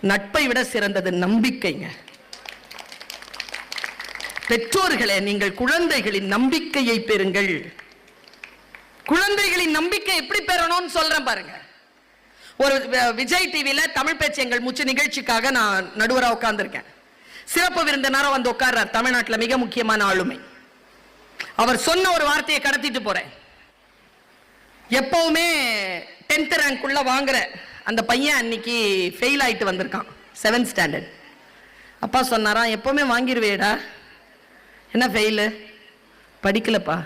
நட்பை விட சிறந்தது நம்பிக்கைங்க. பெற்றோர்களே நீங்கள் குழந்தைகளின் நம்பிக்கையை பெறுங்கள். குழந்தைகளின் நம்பிக்கை எப்படி பெறணும்னு சொல்றேன் பாருங்க. ஒரு விஜய் டிவியில தமிழ் பேச்சு எங்கள் மூச்சு நிகழ்ச்சிக்காக நான் நடுவரா உட்கார்ந்துருக்கேன். சிறப்பு விருந்தினரா வந்து உட்கார்றார் தமிழ்நாட்டுல மிக முக்கியமான ஆளுமை. அவர் சொன்ன ஒரு வார்த்தையை கடத்திட்டு போறேன். எப்பவுமே டென்த் ரேங்க் உள்ள வாங்குற அந்த பையன் அன்னைக்கு ஃபெயில் ஆகிட்டு வந்திருக்கான் செவன்த் ஸ்டாண்டர்ட் அப்பா சொன்னாராம் எப்போவுமே வாங்கிடுவேடா என்ன ஃபெயிலு படிக்கலப்பா.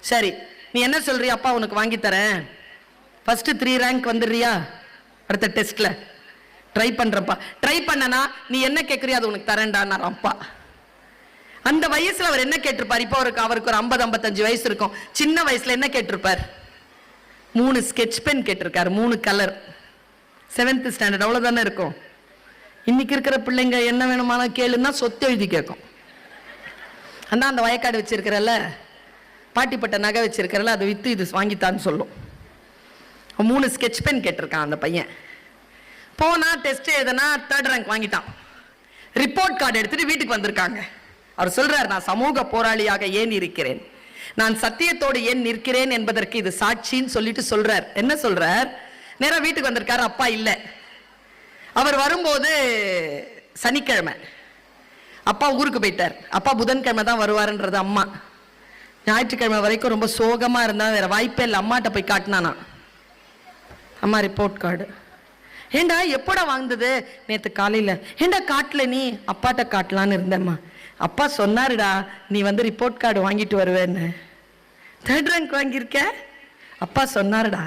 சரி நீ என்ன சொல்றிய? அப்பா உனக்கு வாங்கித்தரேன் தரேன். த்ரீ ரேங்க் வந்துடுறியா? அடுத்த டெஸ்ட்டில் ட்ரை பண்ணுறப்பா ட்ரை பண்ணனா நீ என்ன கேட்குறியோ அது உனக்கு தரேன்டான்னார் அப்பா. அந்த வயசில் அவர் என்ன கேட்டிருப்பார்? இப்போ அவருக்கு அவருக்கு ஒரு ஐம்பது ஐம்பத்தஞ்சு வயசு இருக்கும். சின்ன வயசில் என்ன கேட்டிருப்பார்? மூணு ஸ்கெட்ச் பென் கேட்டிருக்கார் மூணு கலர் செவன்த் ஸ்டாண்டர்ட் அவ்வளவுதானே இருக்கும்? இன்னைக்கு இருக்கிற பிள்ளைங்க என்ன வேணுமானா கேளுன்னா சொத்து எழுதி கேட்கும். அண்ணா அந்த வயக்காடு வச்சிருக்கிறல்ல பாட்டிப்பட்ட நகை வச்சிருக்கிறல்ல அதை விற்று இது வாங்கித்தான்னு சொல்லும். மூணு ஸ்கெட்ச் பென் கேட்டிருக்கான் அந்த பையன். போனா டெஸ்ட் எதுனா தேர்ட் ரேங்க் வாங்கிட்டான். ரிப்போர்ட் கார்டு எடுத்துட்டு வீட்டுக்கு வந்திருக்காங்க. அவர் சொல்றார் நான் சமூக போராளியாக ஏன் இருக்கிறேன்? நான் சத்தியத்தோடு ஏன் நிற்கிறேன் என்பதற்கு இது சாட்சின்னு சொல்லிட்டு சொல்றார். என்ன சொல்றார்? நேராக வீட்டுக்கு வந்திருக்காரு அப்பா இல்லை. அவர் வரும்போது சனிக்கிழமை. அப்பா ஊருக்கு போயிட்டார். அப்பா புதன்கிழமை தான் வருவாருன்றது அம்மா. ஞாயிற்றுக்கிழமை வரைக்கும் ரொம்ப சோகமாக இருந்தால் வேற வாய்ப்பே இல்லை. அம்மாட்ட போய் காட்டினானா. அம்மா ரிப்போர்ட் கார்டு ஏண்டா எப்போடா வாங்குது நேற்று காலையில். ஏண்டா காட்டல நீ? அப்பாட்ட காட்டலான்னு இருந்தேம்மா. அப்பா சொன்னாருடா நீ வந்து ரிப்போர்ட் கார்டு வாங்கிட்டு வருவேன்னு. தேர்ட் ரேங்க் வாங்கியிருக்க? அப்பா சொன்னாருடா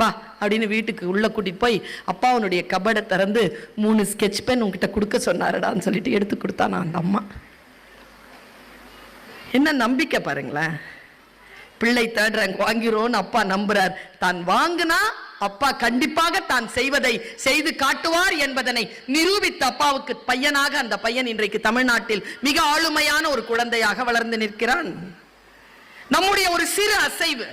வா அப்படின்னு வீட்டுக்கு உள்ள கூட்டிட்டு போய் அப்பா உன்னுடைய கபடை திறந்து மூணு ஸ்கெட்ச் பென் உங்ககிட்ட கொடுக்க சொன்னாருடான்னு சொல்லிட்டு எடுத்து கொடுத்தானா அந்த அம்மா. என்ன நம்பிக்கை பாருங்களேன். பிள்ளை தேர்ட் ரேங்க் வாங்கிறோன்னு அப்பா நம்புறார். தான் வாங்கினா அப்பா கண்டிப்பாக தான் செய்வதை செய்து காட்டுவார் என்பதனை நிரூபித்த அப்பாவுக்கு பையனாக அந்த பையன் இன்றைக்கு தமிழ்நாட்டில் மிக ஆளுமையான ஒரு குழந்தையாக வளர்ந்து நிற்கிறான். நம்முடைய ஒரு சிறு அசைவு.